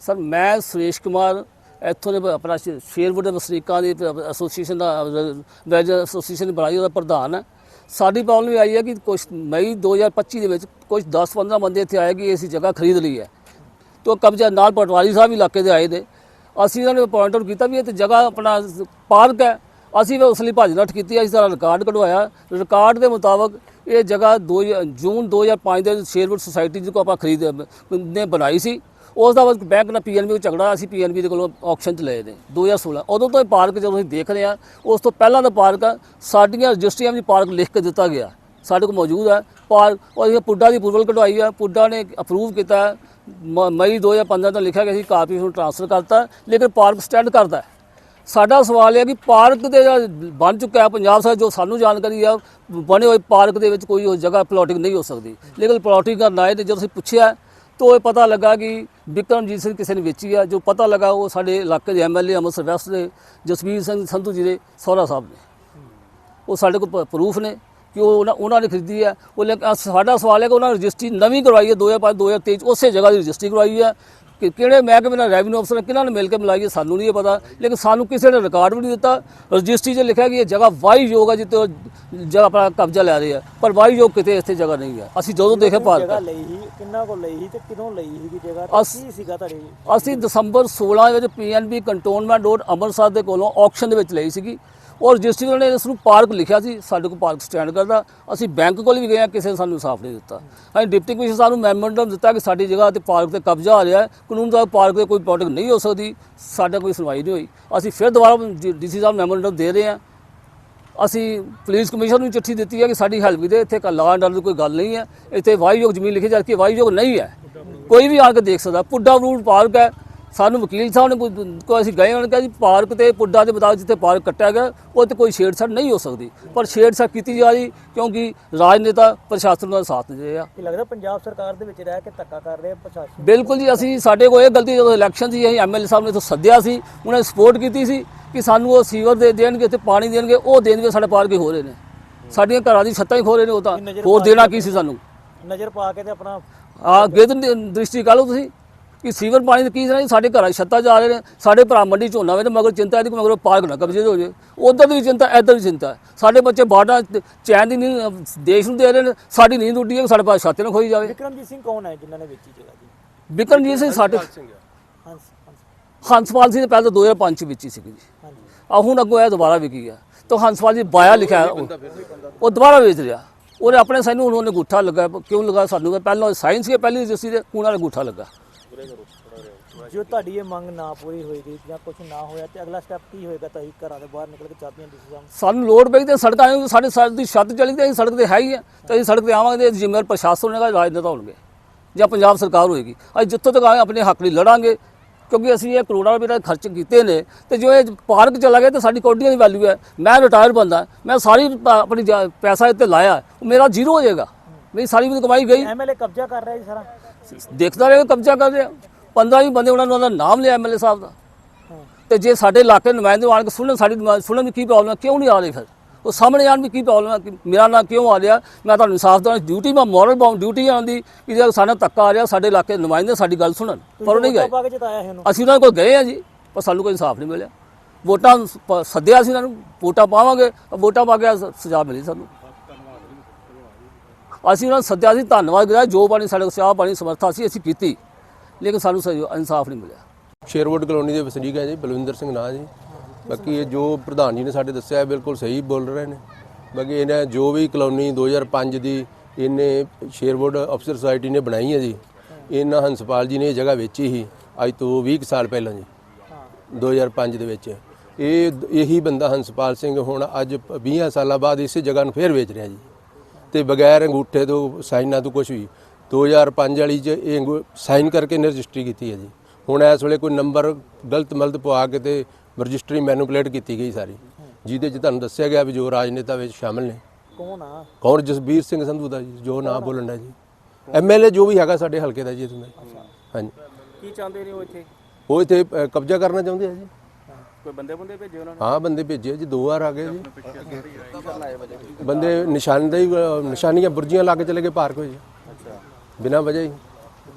Sir, ਮੈਂ ਸੁਰੇਸ਼ ਕੁਮਾਰ, ਇੱਥੋਂ ਦੇ ਆਪਣਾ ਸ਼- ਸ਼ੇਰਵੁੱਡ ਵਸਨੀਕਾਂ ਦੀ ਐਸੋਸੀਏਸ਼ਨ ਦਾ ਵੈਜ ਐਸੋਸੀਏਸ਼ਨ ਬਣਾਈ, ਉਹਦਾ ਪ੍ਰਧਾਨ ਹੈ। ਸਾਡੀ ਪ੍ਰੋਬਲਮ ਇਹ ਆਈ ਹੈ ਕਿ ਕੁਝ ਮਈ 2025 ਦੇ ਵਿੱਚ ਕੁਝ 10-15 ਬੰਦੇ ਇੱਥੇ ਆਏ ਕਿ ਅਸੀਂ ਜਗ੍ਹਾ ਖਰੀਦ ਲਈ ਹੈ। ਤੋ ਕਬਜ਼ਾ ਨਾਲ ਪਟਵਾਰੀ ਸਾਹਿਬ ਇਲਾਕੇ ਦੇ ਆਏ ਦੇ ਅਸੀਂ ਇਹਨਾਂ ਨੂੰ ਪੁਆਇੰਟ ਆਊਟ ਕੀਤਾ ਵੀ ਇਹ ਤੇ ਜਗ੍ਹਾ ਆਪਣਾ ਪਾਰਕ ਹੈ। ਅਸੀਂ ਵੀ ਉਸ ਲਈ ਭੱਜ ਨੱਠ ਕੀਤੀ ਅਸੀਂ ਸਾਰਾ ਰਿਕਾਰਡ ਕਢਵਾਇਆ। ਰਿਕਾਰਡ ਦੇ ਮੁਤਾਬਕ ਇਹ ਜਗ੍ਹਾ ਦੋ ਹਜ਼ਾਰ- ਜੂਨ 2005 ਦੇ ਸ਼ੇਰਵੁੱਡ ਸੁਸਾਇਟੀ ਜਿਹਨੂੰ ਆਪਾਂ ਖਰੀਦ, ਨੇ ਬਣਾਈ ਸੀ। ਉਸ ਦਾ ਬਾਅਦ ਬੈਂਕ ਨਾਲ ਪੀਐਨਬੀ ਵਿੱਚ ਝਗੜਾ ਅਸੀਂ ਪੀਐਨਬੀ ਦੇ ਕੋਲੋਂ ਆਕਸ਼ਨ 'ਚ ਲਏ ਨੇ 2016 ਉਦੋਂ ਤੋਂ ਇਹ ਪਾਰਕ ਜਦੋਂ ਅਸੀਂ ਦੇਖ ਰਹੇ ਹਾਂ, ਉਸ ਤੋਂ ਪਹਿਲਾਂ ਦਾ ਪਾਰਕ ਆ, ਸਾਡੀਆਂ ਰਜਿਸਟਰੀਆਂ ਵਿੱਚ ਪਾਰਕ ਲਿਖ ਕੇ ਦਿੱਤਾ ਗਿਆ। ਸਾਡੇ ਕੋਲ ਮੌਜੂਦ ਹੈ ਪਾਰਕ ਉਹ ਅਸੀਂ ਪੁੱਡਾ ਦੀ ਅਪਰੂਵਲ ਕਢਵਾਈ ਹੈ ਪੁੱਡਾ ਨੇ ਅਪਰੂਵ ਕੀਤਾ, ਮ- ਮਈ 2015 ਤੋਂ ਲਿਖਿਆ ਗਿਆ ਸੀ, ਕਾਪੀ ਨੂੰ ਟ੍ਰਾਂਸਫਰ ਕਰਤਾ, ਲੇਕਿਨ ਪਾਰਕ ਸਟੈਂਡ ਕਰਦਾ ਸਾਡਾ ਸਵਾਲ ਇਹ ਹੈ ਕਿ ਪਾਰਕ ਦੇ ਬਣ ਚੁੱਕਾ ਹੈ ਪੰਜਾਬ ਸਰਕਾਰ ਜੋ ਸਾਨੂੰ ਜਾਣਕਾਰੀ ਆ, ਬਣੇ ਹੋਏ ਪਾਰਕ ਦੇ ਵਿੱਚ ਕੋਈ ਉਹ ਜਗ੍ਹਾ ਪਲੋਟਿੰਗ ਨਹੀਂ ਹੋ ਸਕਦੀ। ਲੇਕਿਨ ਪਲਾਟਿੰਗ ਕਰਨ ਆਏ ਤੇ ਜਦੋਂ ਅਸੀਂ ਪੁੱਛਿਆ ਤਾਂ ਇਹ ਪਤਾ ਲੱਗਾ ਕਿ ਵਿਕਰਮਜੀਤ ਸਿੰਘ ਕਿਸੇ ਨੇ ਵੇਚੀ ਆ। ਜੋ ਪਤਾ ਲੱਗਾ ਉਹ ਸਾਡੇ ਇਲਾਕੇ ਦੇ ਐਮਐਲਏ ਅੰਮ੍ਰਿਤਸਰ ਵੈਸਟ ਦੇ ਜਸਵੀਰ ਸਿੰਘ ਸੰਧੂ ਜੀ ਦੇ ਸਹੁਰਾ ਸਾਹਿਬ ਨੇ। ਉਹ ਸਾਡੇ ਕੋਲ ਪ੍ਰੂਫ ਨੇ ਕਿ ਉਹ ਉਹਨਾਂ- ਉਹਨਾਂ ਨੇ ਖਰੀਦੀ ਹੈ ਉਹ ਲੇਕਿਨ ਸਾਡਾ ਸਵਾਲ ਹੈ ਕਿ ਉਹਨਾਂ ਨੇ ਰਜਿਸਟਰੀ ਨਵੀਂ ਕਰਵਾਈ ਹੈ 2005 2023 ਉਸੇ ਜਗ੍ਹਾ ਦੀ ਰਜਿਸਟਰੀ ਕਰਵਾਈ ਹੈ। ਕਿ ਕਿਹੜੇ ਮਹਿਕਮੇ ਨਾਲ ਰੈਵਨਿਊ ਅਫਸਰ ਕਿਹਨਾਂ ਨੇ ਮਿਲ ਕੇ ਮਿਲਾਈ ਹੈ ਸਾਨੂੰ ਨਹੀਂ ਪਤਾ। ਲੇਕਿਨ ਸਾਨੂੰ ਕਿਸੇ ਨੇ ਰਿਕਾਰਡ ਵੀ ਨਹੀਂ ਦਿੱਤਾ। ਰਜਿਸਟਰੀ 'ਚ ਲਿਖਿਆ ਕਿ ਇਹ ਜਗ੍ਹਾ ਵਾਹੀਯੋਗ ਹੈ ਜਿੱਤੇ ਜਗ੍ਹਾ ਆਪਣਾ ਕਬਜ਼ਾ ਲੈ ਰਹੇ ਆ। ਪਰ ਵਾਹੀਯੋਗ ਕਿਤੇ ਇੱਥੇ ਜਗ੍ਹਾ ਨਹੀਂ ਹੈ ਅਸੀਂ ਜਦੋਂ ਦੇਖੇ ਜਗ੍ਹਾ ਪਾਰਕ ਲਈ ਸੀ? ਕਿੰਨਾ ਕੋ ਲਈ ਸੀ ਤੇ ਕਿਦੋਂ ਲਈ ਸੀ ਜਗ੍ਹਾ? ਅਸ- ਤੇ ਕੀ ਸੀਗਾ ਤੁਹਾਡੇ ਅਸੀਂ ਦਸੰਬਰ 16 ਵਿੱਚ ਪੀਐਨਬੀ ਕੰਟੋਨਮੈਂਟ ਰੋਡ ਅੰਮ੍ਰਿਤਸਰ ਦੇ ਕੋਲੋਂ ਆਕਸ਼ਨ ਦੇ ਵਿੱਚ ਲਈ ਸੀਗੀ। ਔਰ ਰਜਿਸਟਰੀ ਵਾਲੇ ਨੇ ਇਸ ਨੂੰ ਪਾਰਕ ਲਿਖਿਆ ਸੀ, ਸਾਡੇ ਕੋਲ ਪਾਰਕ ਸਟੈਂਡ ਕਰਦਾ। ਅਸੀਂ ਬੈਂਕ ਕੋਲ ਵੀ ਗਏ ਹਾਂ, ਕਿਸੇ ਨੇ ਸਾਨੂੰ ਇਨਸਾਫ ਨਹੀਂ ਦਿੱਤਾ। ਅਸੀਂ ਡਿਪਟੀ ਕਮਿਸ਼ਨਰ ਸਾਹਿਬ ਨੂੰ ਮੈਮੋਰੰਡਮ ਦਿੱਤਾ ਕਿ ਸਾਡੀ ਜਗ੍ਹਾ ਤੇ ਪਾਰਕ ਤੇ ਕਬਜ਼ਾ ਆ ਰਿਹਾ ਹੈ। ਕਾਨੂੰਨ ਦਾ ਪਾਰਕ ਤੇ ਕੋਈ ਪ੍ਰੋਟੈਕਟ ਨਹੀਂ ਹੋ ਸਕਦੀ। ਸਾਡਾ ਕੋਈ ਸੁਣਵਾਈ ਨਹੀਂ ਹੋਈ। ਅਸੀਂ ਫਿਰ ਦੁਬਾਰਾ ਡੀਸੀ ਸਾਹਿਬ ਨੂੰ ਮੈਮੋਰੰਡਮ ਦੇ ਰਹੇ ਹਾਂ। ਅਸੀਂ ਪੁਲਿਸ ਕਮਿਸ਼ਨਰ ਨੂੰ ਚਿੱਠੀ ਦਿੱਤੀ ਹੈ ਕਿ ਸਾਡੀ ਹੈਲਪ ਦੇ ਇੱਥੇ ਲਾਅ ਐਂਡ ਆਰਡਰ ਦੀ ਕੋਈ ਗੱਲ ਨਹੀਂ ਹੈ। ਇੱਥੇ ਵਾਹੀਯੋਗ ਜ਼ਮੀਨ ਲਿਖੀ ਜਾ ਕੇ ਵਾਹੀਯੋਗ ਨਹੀਂ ਹੈ। ਕੋਈ ਵੀ ਆ ਕੇ ਦੇਖ ਸਕਦਾ। ਪੁੱਡਾ ਰੂਟ ਪਾਰਕ ਹੈ। ਸਾਨੂੰ ਵਕੀਲ ਸਾਹਿਬ ਨੇ ਕੋਈ- ਅਸੀਂ ਗਏ ਉਹਨਾਂ ਕਿਹਾ ਜੀ ਪਾਰਕ ਤੇ ਪੁੱਡਾ ਦੇ ਮੁਤਾਬਕ ਜਿੱਥੇ ਪਾਰਕ ਕੱਟਿਆ ਗਿਆ ਉਹ ਤੇ ਕੋਈ ਛੇੜਛਾੜ ਨਹੀਂ ਹੋ ਸਕਦੀ। ਪਰ ਛੇੜਛਾੜ ਕੀਤੀ ਜਾ ਰਹੀ ਕਿਉਂਕਿ ਰਾਜਨੇਤਾ ਪ੍ਰਸ਼ਾਸਨ ਦਾ ਸਾਥ ਦੇ ਰਹੇ। ਕੀ ਲੱਗਦਾ ਪੰਜਾਬ ਸਰਕਾਰ ਦੇ ਵਿੱਚ ਰਹਿ ਕੇ ਧੱਕਾ ਕਰ ਰਹੇ ਪ੍ਰਸ਼ਾਸਨ? ਬਿਲਕੁਲ ਜੀ ਅਸੀਂ ਸਾਡੇ ਕੋਲ ਇਹ ਗਲਤੀ ਜਦੋਂ ਇਲੈਕਸ਼ਨ ਸੀ ਅਸੀਂ ਐਮਐਲਏ ਸਾਹਿਬ ਨੇ ਤੋਂ ਸੱਦਿਆ ਸੀ ਉਹਨਾਂ ਨੇ ਸਪੋਰਟ ਕੀਤੀ ਸੀ ਕਿ ਸਾਨੂੰ ਉਹ ਸੀਵਰ ਦੇ ਦੇਣਗੇ ਤੇ ਪਾਣੀ ਦੇਣਗੇ ਉਹ ਦੇਣਗੇ ਸਾਡੇ ਪਾਰਕ ਹੀ ਹੋ ਰਹੇ ਨੇ। ਸਾਡੀਆਂ ਘਰਾਂ ਦੀ ਛੱਤਾਂ ਹੀ ਖੋ ਰਹੇ ਨੇ ਉਹ ਤਾਂ। ਹੋਰ ਦੇਣਾ ਕੀ ਸੀ ਸਾਨੂੰ? ਨਜ਼ਰ ਪਾ ਕੇ ਤੇ ਆਪਣਾ ਆ ਗਿੱਦ ਦੀ ਦ੍ਰਿਸ਼ਟੀ ਕਰ ਲਓ ਤੁਸੀਂ। ਕਿ ਸੀਵਰ ਪਾਣੀ ਦੀ ਕੀ ਜੀ? ਸਾਡੇ ਘਰਾਂ 'ਚ ਛੱਤਾਂ ਜਾ ਰਹੇ ਨੇ ਸਾਡੇ ਭਰਾ ਮੰਡੀ ਝੋਨਾ ਵੇ ਤੇ ਮਗਰ ਚਿੰਤਾ ਇਹਦੀ ਕਿ ਮਗਰ ਪਾਰਕ ਨਾ ਕਬਜ਼ੇ ਹੋ ਜੇ। ਉਧਰ ਦੀ ਵੀ ਚਿੰਤਾ ਇੱਧਰ ਵੀ ਚਿੰਤਾ। ਸਾਡੇ ਬੱਚੇ ਬਾੜਾ ਚੈਨ ਦੀ ਨੀਂਦ ਅਹ, ਦੇਸ਼ ਨੂੰ ਦੇ ਰਹੇ ਨੇ ਸਾਡੀ ਨੀਂਦ ਉੱਡੀ ਹੈ ਸਾਡੇ ਪਾਸ ਛਾਤੇ ਨਾ ਖੋਈ ਜਾਵੇ। ਵਿਕਰਮਜੀਤ ਸਿੰਘ ਕੌਣ ਹੈ ਜਿਨ੍ਹਾਂ ਨੇ ਵੇਚੀ ਜਗ੍ਹਾ ਜੀ ਵਿਕਰਮਜੀਤ ਸਿੰਘ ਸਾਡੇ ਹੰਸ ਹੰਸ। ਹੰਸਪਾਲ ਸਿੰਘ ਨੇ ਪਹਿਲਾਂ 2005 ਚ ਵੇਚੀ ਸੀਗੀ ਜੀ। ਆ ਹੁਣ ਅੱਗੋਂ ਇਹ ਦੁਬਾਰਾ ਵਿਕੀ ਆ। ਤਾਂ ਹੰਸਪਾਲ ਜੀ ਬਾਇਆ ਲਿਖਿਆ ਹੈ ਉਹ ਦੁਬਾਰਾ ਵੇਚ ਰਿਹਾ। ਉਹਨੇ ਆਪਣੇ ਸਾਨੂੰ ਹੁਣ ਉਹਨੇ ਗੁੱਠਾ ਲੱਗਾ। ਕਿਉਂ ਲੱਗਾ ਸਾਨੂੰ? ਪਹਿਲਾਂ ਸਾਇੰਸ ਸੀ ਪਹਿਲੀ ਰਜਿਸਟਰੀ ਦੇ ਉਹਨਾਂ ਨੇ ਗੁੱਠਾ ਲੱਗਾ। ਜੋ ਤੁਹਾਡੀ ਇਹ ਮੰਗ ਨਾ ਪੂਰੀ ਹੋਏਗੀ ਜਾਂ ਕੁਝ ਨਾ ਹੋਇਆ ਤੇ ਅਗਲਾ ਸਟੈਪ ਕੀ ਹੋਏਗਾ ਤੁਸੀਂ ਘਰਾਂ ਦੇ ਬਾਹਰ ਨਿਕਲ ਕੇ ਚਾਬੀਆਂ ਡੀਸੀ ਸਾਹਿਬ ਸਾਨੂੰ ਲੋੜ ਪਈ ਤੇ ਸੜਕਾਂ ਆਏ ਸਾਡੇ ਸੜਕ ਦੀ ਛੱਤ ਚਲੀ ਤੇ ਅਸੀਂ ਸੜਕ ਤੇ ਹੈ ਹੀ ਆ। ਤੇ ਅਸੀਂ ਸੜਕ ਤੇ ਆਵਾਂਗੇ ਤੇ ਜ਼ਿੰਮੇਵਾਰ ਪ੍ਰਸ਼ਾਸਨ ਹੋਏਗਾ ਰਾਜਨੇਤਾ ਹੋਣਗੇ ਜਾਂ ਪੰਜਾਬ ਸਰਕਾਰ ਹੋਏਗੀ। ਅਸੀਂ ਜਿੱਥੋਂ ਤੱਕ ਆਏ ਆਪਣੇ ਹੱਕ ਲਈ ਲੜਾਂਗੇ ਕਿਉਂਕਿ ਅਸੀਂ ਇਹ ਕਰੋੜਾਂ ਰੁਪਏ ਦਾ ਖਰਚ ਕੀਤੇ ਨੇ ਤੇ ਜੋ ਇਹ ਪਾਰਕ ਚਲਾ ਗਿਆ ਤੇ ਸਾਡੀ ਕੌਡੀਆਂ ਦੀ ਵੈਲਿਊ ਹੈ। ਮੈਂ ਰਿਟਾਇਰ ਬੰਦਾ ਮੈਂ ਸਾਰੀ ਆਪਣੀ ਪੈਸਾ ਇੱਥੇ ਲਾਇਆ ਮੇਰਾ ਜ਼ੀਰੋ ਹੋ ਜਾਏਗਾ। ਮੇਰੀ ਸਾਰੀ ਮੇਰੀ ਕਮਾਈ ਗਈ। ਐਮਐਲਏ ਕਬਜ਼ਾ ਕਰ ਰਿਹਾ ਜੀ ਸਾਰਾ। ਦੇਖਦਾ ਰਹੇ ਕਬਜ਼ਾ ਕਰ ਰਿਹਾ। 15 ਵੀ ਬੰਦੇ ਉਹਨਾਂ ਨੂੰ ਉਹਦਾ ਨਾਮ ਲਿਆ ਐਮਐਲਏ ਸਾਹਿਬ ਦਾ। ਤੇ ਜੇ ਸਾਡੇ ਇਲਾਕੇ ਨੁਮਾਇੰਦੇ ਆਣ ਕੇ ਸੁਣਨ ਸਾਡੀ ਸੁਣਨ ਦੀ ਕੀ ਪ੍ਰੋਬਲਮ ਹੈ ਕਿਉਂ ਨਹੀਂ ਆ ਰਹੀ ਫਿਰ? ਉਹ ਸਾਹਮਣੇ ਆਣ ਵੀ ਕੀ ਪ੍ਰੋਬਲਮ ਹੈ ਮੇਰਾ ਨਾਂ ਕਿਉਂ ਆ ਰਿਹਾ? ਮੈਂ ਤੁਹਾਨੂੰ ਇਨਸਾਫ ਦੇਣਾ ਡਿਊਟੀ ਮੈਂ ਮੋਰਲ ਬਾਉਂਡ ਡਿਊਟੀ ਆਉਂਦੀ ਕਿ ਜੇ ਸਾਡਾ ਧੱਕਾ ਆ ਰਿਹਾ ਸਾਡੇ ਇਲਾਕੇ ਦੇ ਨੁਮਾਇੰਦੇ ਸਾਡੀ ਗੱਲ ਸੁਣਨ। ਪਰ ਉਹ ਨਹੀਂ ਗਏ। ਅਸੀਂ ਉਹਨਾਂ ਕੋਲ ਗਏ ਆ ਜੀ ਪਰ ਸਾਨੂੰ ਕੋਈ ਇਨਸਾਫ ਨਹੀਂ ਮਿਲਿਆ। ਵੋਟਾਂ ਸੱਦਿਆ ਸੀ ਉਹਨਾਂ ਨੂੰ ਵੋਟਾਂ ਪਾਵਾਂਗੇ ਵੋਟਾਂ ਪਾ ਕੇ ਸਜ਼ਾ ਮਿਲੀ ਸਾਨੂੰ। ਅਸੀਂ ਉਹਨਾਂ ਨੂੰ ਸੱਦਿਆ ਸੀ, ਧੰਨਵਾਦ ਕਰਿਆ, ਜੋ ਪਾਣੀ ਸਾਡੇ ਕੋਲ ਚਾਹ ਪਾਣੀ ਸਮਰਥਾ ਸੀ ਅਸੀਂ ਕੀਤੀ ਲੇਕਿਨ ਸਾਨੂੰ ਸਹੀ ਇਨਸਾਫ ਨਹੀਂ ਮਿਲਿਆ। ਸ਼ੇਰਵੁੱਡ ਕਲੋਨੀ ਦੇ ਵਸਨੀਕ ਹੈ ਜੀ, ਬਲਵਿੰਦਰ ਸਿੰਘ ਨਾਂ ਜੀ। ਬਾਕੀ ਇਹ ਜੋ ਪ੍ਰਧਾਨ ਜੀ ਨੇ ਸਾਡੇ ਦੱਸਿਆ ਬਿਲਕੁਲ ਸਹੀ ਬੋਲ ਰਹੇ ਨੇ। ਬਾਕੀ ਇਹਨਾਂ ਜੋ ਵੀ ਕਲੋਨੀ 2005 ਦੀ ਇਹਨੇ ਸ਼ੇਰਵੁੱਡ ਅਫਸਰ ਸੁਸਾਇਟੀ ਨੇ ਬਣਾਈ ਹੈ ਜੀ, ਇਹਨਾਂ ਹੰਸਪਾਲ ਜੀ ਨੇ ਇਹ ਜਗ੍ਹਾ ਵੇਚੀ ਸੀ, ਅੱਜ ਤੋਂ 20 ਕੁ ਸਾਲ ਪਹਿਲਾਂ ਜੀ 2005 ਦੇ ਵਿੱਚ। ਇਹ ਇਹੀ ਬੰਦਾ ਹੰਸਪਾਲ ਸਿੰਘ ਹੁਣ ਅੱਜ 20 ਸਾਲਾਂ ਬਾਅਦ ਇਸੇ ਜਗ੍ਹਾ ਨੂੰ ਫੇਰ ਵੇਚ ਰਿਹਾ ਜੀ। ਤੇ ਬਗੈਰ ਅੰਗੂਠੇ ਤੋਂ ਸਾਈਨਾਂ ਤੋਂ ਕੁਝ ਵੀ 2005 ਵਾਲੀ 'ਚ ਇਹ ਸਾਈਨ ਕਰਕੇ ਇਹਨੇ ਰਜਿਸਟਰੀ ਕੀਤੀ ਹੈ ਜੀ। ਹੁਣ ਇਸ ਵੇਲੇ ਕੋਈ ਨੰਬਰ ਗਲਤ ਮਲਤ ਪਵਾ ਕੇ ਤੇ ਰਜਿਸਟਰੀ ਮੈਨੂਪਲੇਟ ਕੀਤੀ ਗਈ ਸਾਰੀ। ਜਿਹਦੇ 'ਚ ਤੁਹਾਨੂੰ ਦੱਸਿਆ ਗਿਆ ਵੀ ਜੋ ਰਾਜਨੇਤਾ ਵਿੱਚ ਸ਼ਾਮਲ ਨੇ। ਕੌਣ ਆ? ਕੌਣ? ਜਸਬੀਰ ਸਿੰਘ ਸੰਧੂ ਦਾ ਜੀ ਜੋ ਨਾਂ ਬੋਲਣ ਦਾ ਜੀ। ਐਮਐਲਏ ਜੋ ਵੀ ਹੈਗਾ ਸਾਡੇ ਹਲਕੇ ਦਾ ਜੀ ਨਾਲ ਹਾਂਜੀ। ਕੀ ਚਾਹੁੰਦੇ ਨੇ ਉਹ ਇੱਥੇ? ਉਹ ਇੱਥੇ ਕਬਜ਼ਾ ਕਰਨਾ ਚਾਹੁੰਦੇ ਆ ਜੀ। ਕੋਈ ਬੰਦੇ ਬੰਦੇ ਭੇਜੇ ਉਹਨਾਂ ਹਾਂ ਬੰਦੇ ਭੇਜੇ ਜੀ ਦੋ ਵਾਰ ਆ ਗਏ ਜੀ। ਬੰਦੇ ਨਿਸ਼ਾਨਦੇਹੀ ਨਿਸ਼ਾਨੀਆਂ ਬੁਰਜੀਆਂ ਲਾ ਕੇ ਚਲੇ ਗਏ ਪਾਰਕ ਵਿੱਚ। ਅੱਛਾ। ਬਿਨਾਂ ਵਜ੍ਹਾ ਹੀ।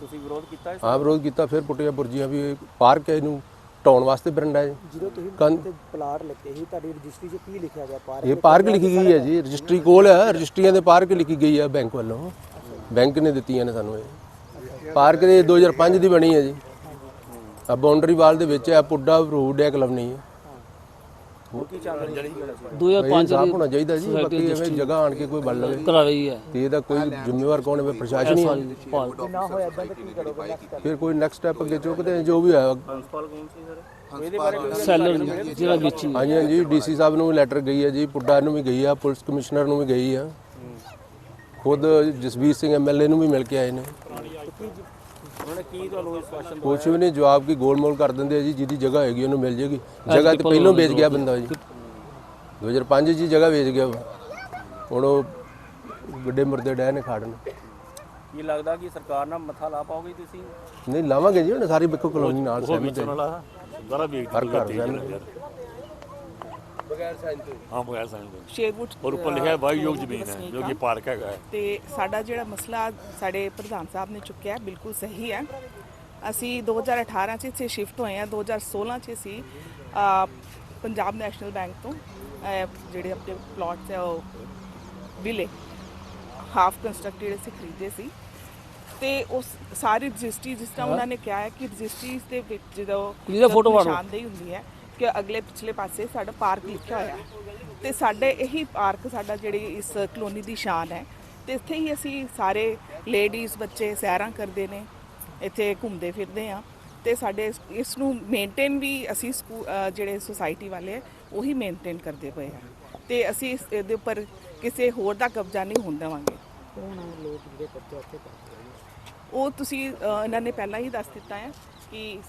ਤੁਸੀਂ ਵਿਰੋਧ ਕੀਤਾ ਇਸ ਹਾਂ ਵਿਰੋਧ ਕੀਤਾ ਫਿਰ ਪੁੱਟੀਆਂ ਪੁਰਜੀਆਂ ਵੀ ਪਾਰਕ ਹੈ ਇਹਨੂੰ ਢਾਉਣ ਵਾਸਤੇ ਬਰੰਡਾ ਹੈ ਜਦੋਂ ਤੁਸੀਂ ਕੰਨ- ਤੇ ਪਲਾਟ ਲੱਗੇ ਸੀ ਤੁਹਾਡੀ ਰਜਿਸਟਰੀ 'ਚ ਕੀ ਲਿਖਿਆ ਗਿਆ? ਪਾਰਕ ਇਹ ਪਾਰਕ ਲਿਖੀ ਗਈ ਹੈ ਜੀ ਰਜਿਸਟਰੀ ਕੋਲ ਹੈ ਰਜਿਸਟਰੀਆਂ ਦੇ ਪਾਰਕ ਲਿਖੀ ਗਈ ਹੈ ਬੈਂਕ ਵੱਲੋਂ। ਬੈਂਕ ਨੇ ਦਿੱਤੀਆਂ ਨੇ ਸਾਨੂੰ ਇਹ। ਪਾਰਕ ਦੇ 2005 ਦੀ ਬਣੀ ਹੈ ਜੀ। ਆ ਬਾਉਂਡਰੀ ਵਾਲ ਦੇ ਵਿੱਚ ਹੈ ਪੁੱਡਾ ਰੋਡ ਹੈ ਕਲੋਨੀ ਹੈ ਉਹ ਕੀ ਚਾਹੁੰਦੇ ਨੇ 2005 ਸਾਫ਼ ਦੀ ਹੋਣਾ ਚਾਹੀਦਾ ਜੀ ਬਾਕੀ ਐਵੇਂ ਜਗ੍ਹਾ ਆਣ ਕੇ ਕੋਈ ਬਣ ਲਵੇ। ਕਰਾਈ ਹੈ। ਤੇ ਇਹਦਾ ਕੋਈ ਜ਼ਿੰਮੇਵਾਰ ਕੌਣ ਹੈ? ਪ੍ਰਸ਼ਾਸਨ ਹੀ ਹੈ ਭਾਲ ਜੇ ਨਾ ਹੋਇਆ ਇਦਾਂ ਤਾਂ ਕੀ ਕਰੋਗੇ ਨੈਕਸਟ ਸਟੈਪ ਫਿਰ ਕੋਈ ਨੈਕਸਟ ਸਟੈਪ ਅੱਗੇ ਚੁੱਕਦੇ ਹਾਂ ਜੋ ਵੀ ਹੋਇਆ। ਪ੍ਰਿੰਸੀਪਲ ਕੌਣ ਸੀ ਸਰ? ਇਹਦੇ ਬਾਰੇ ਕੋਈ ਸੈਲਰ ਜਿਹੜਾ ਵੇਚੀ ਹਾਂਜੀ ਹਾਂਜੀ ਡੀਸੀ ਸਾਹਿਬ ਨੂੰ ਵੀ ਲੈਟਰ ਗਈ ਹੈ ਜੀ ਪੁੱਡਾ ਨੂੰ ਵੀ ਗਈ ਆ ਪੁਲਿਸ ਕਮਿਸ਼ਨਰ ਨੂੰ ਵੀ ਗਈ ਆ। ਖੁਦ ਜਸਵੀਰ ਸਿੰਘ ਐਮਐਲਏ ਨੂੰ ਵੀ ਮਿਲ ਕੇ ਆਏ ਨੇ। ਉਹਨਾਂ ਨੇ ਕੀ ਤੁਹਾਨੂੰ ਕੁਛ ਵੀ ਨਹੀਂ ਜਵਾਬ ਕੀ ਗੋਲਮੋਲ ਕਰ ਦਿੰਦੇ ਆ ਜੀ ਜਿਹਦੀ ਜਗ੍ਹਾ ਹੈਗੀ ਉਹਨੂੰ ਮਿਲ ਜੇਗੀ। ਜਗ੍ਹਾ ਤੇ ਪਹਿਲਾਂ ਵੇਚ ਗਿਆ ਬੰਦਾ ਜੀ। 2005 ਚ ਹੀ ਜਗ੍ਹਾ ਵੇਚ ਗਿਆ। ਹੁਣ ਉਹ ਵੱਡੇ ਮੁਰਦੇ ਡੈ ਨੇ ਖਾੜਨ। ਕੀ ਲੱਗਦਾ ਕਿ ਸਰਕਾਰ ਨਾਲ ਮੱਥਾ ਲਾ ਪਾਓਗੇ ਤੁਸੀਂ? ਨਹੀਂ ਲਾਵਾਂਗੇ ਜੀ ਹੁਣ ਸਾਰੀ ਵੇਖੋ ਕਲੋਨੀ ਨਾਲ ਸਹਿਮਤ ਹੈ। ਸਾਰਾ ਵੇਚ ਹਰ ਘਰ ਸਹਿਮਤ ਹਾਂ। ਬਗੈਰ ਸਾਈਨ ਦੇ ਸ਼ੇਰਵੁੱਡ ਔਰ ਉੱਪਰ ਲਿਖਿਆ ਵਾਯੂਯੋਗ ਜ਼ਮੀਨ ਹੈ ਜੋ ਕਿ ਪਾਰਕ ਹੈਗਾ ਹੈ। ਤੇ ਸਾਡਾ ਜਿਹੜਾ ਮਸਲਾ ਸਾਡੇ ਪ੍ਰਧਾਨ ਸਾਹਿਬ ਨੇ ਚੁੱਕਿਆ ਬਿਲਕੁਲ ਸਹੀ ਹੈ। ਅਸੀਂ 2018 ਚ ਇੱਥੇ ਸ਼ਿਫਟ ਹੋਏ ਆ 2016 ਚ ਅਸੀਂ ਪੰਜਾਬ ਨੈਸ਼ਨਲ ਬੈਂਕ ਤੋਂ ਜਿਹੜੇ ਆਪਣੇ ਪਲਾਟਸ ਹੈ ਉਹ ਵਿਲੇ ਹਾਫ ਕੰਸਟਰਕਟਡ ਅਸੀਂ ਖਰੀਦੇ ਸੀ। ਤੇ ਉਸ ਸਾਰੀ ਰਜਿਸਟਰੀ ਜਿਸ ਤਰ੍ਹਾਂ ਉਹਨਾਂ ਨੇ ਕਿਹਾ ਹੈ ਕਿ ਰਜਿਸਟਰੀਜ਼ ਦੇ ਵਿੱਚ ਜਦੋਂ ਮਾਰੋ। ਨਿਸ਼ਾਨਦੇਹੀ ਹੁੰਦੀ ਹੈ ਕਿ ਅਗਲੇ ਪਿਛਲੇ ਪਾਸੇ ਸਾਡਾ ਪਾਰਕ ਲਿਖਿਆ ਹੋਇਆ ਤੇ ਸਾਡੇ ਇਹੀ ਪਾਰਕ ਸਾਡਾ ਜਿਹੜੀ ਇਸ ਕਲੋਨੀ ਦੀ ਸ਼ਾਨ ਹੈ। ਤੇ ਇੱਥੇ ਹੀ ਅਸੀਂ ਸਾਰੇ ਲੇਡੀਜ਼ ਬੱਚੇ ਸੈਰਾਂ ਕਰਦੇ ਨੇ ਇੱਥੇ ਘੁੰਮਦੇ ਫਿਰਦੇ ਆ ਤੇ ਸਾਡੇ ਇਸ- ਇਸ ਨੂੰ ਮੇਨਟੇਨ ਵੀ ਅਸੀਂ ਸਕੂ- ਅ, ਜਿਹੜੇ ਸੁਸਾਇਟੀ ਵਾਲੇ ਆ, ਉਹੀ ਮੇਨਟੇਨ ਕਰਦੇ ਪਏ ਆ। ਤੇ ਅਸੀਂ ਇਸ ਇਹਦੇ ਉੱਪਰ ਕਿਸੇ ਹੋਰ ਦਾ ਕਬਜ਼ਾ ਨਹੀਂ ਹੋਣ ਦੇਵਾਂਗੇ। ਕੌਣ ਆ ਲੋਕ ਜਿਹੜੇ ਕਬਜ਼ਾ ਉੱਥੇ ਕਰਦੇ ਆ? ਉਹ ਤੁਸੀਂ ਅ, ਇਹਨਾਂ ਨੇ ਪਹਿਲਾਂ ਹੀ ਦੱਸ ਦਿੱਤਾ ਹੈ ਕਿ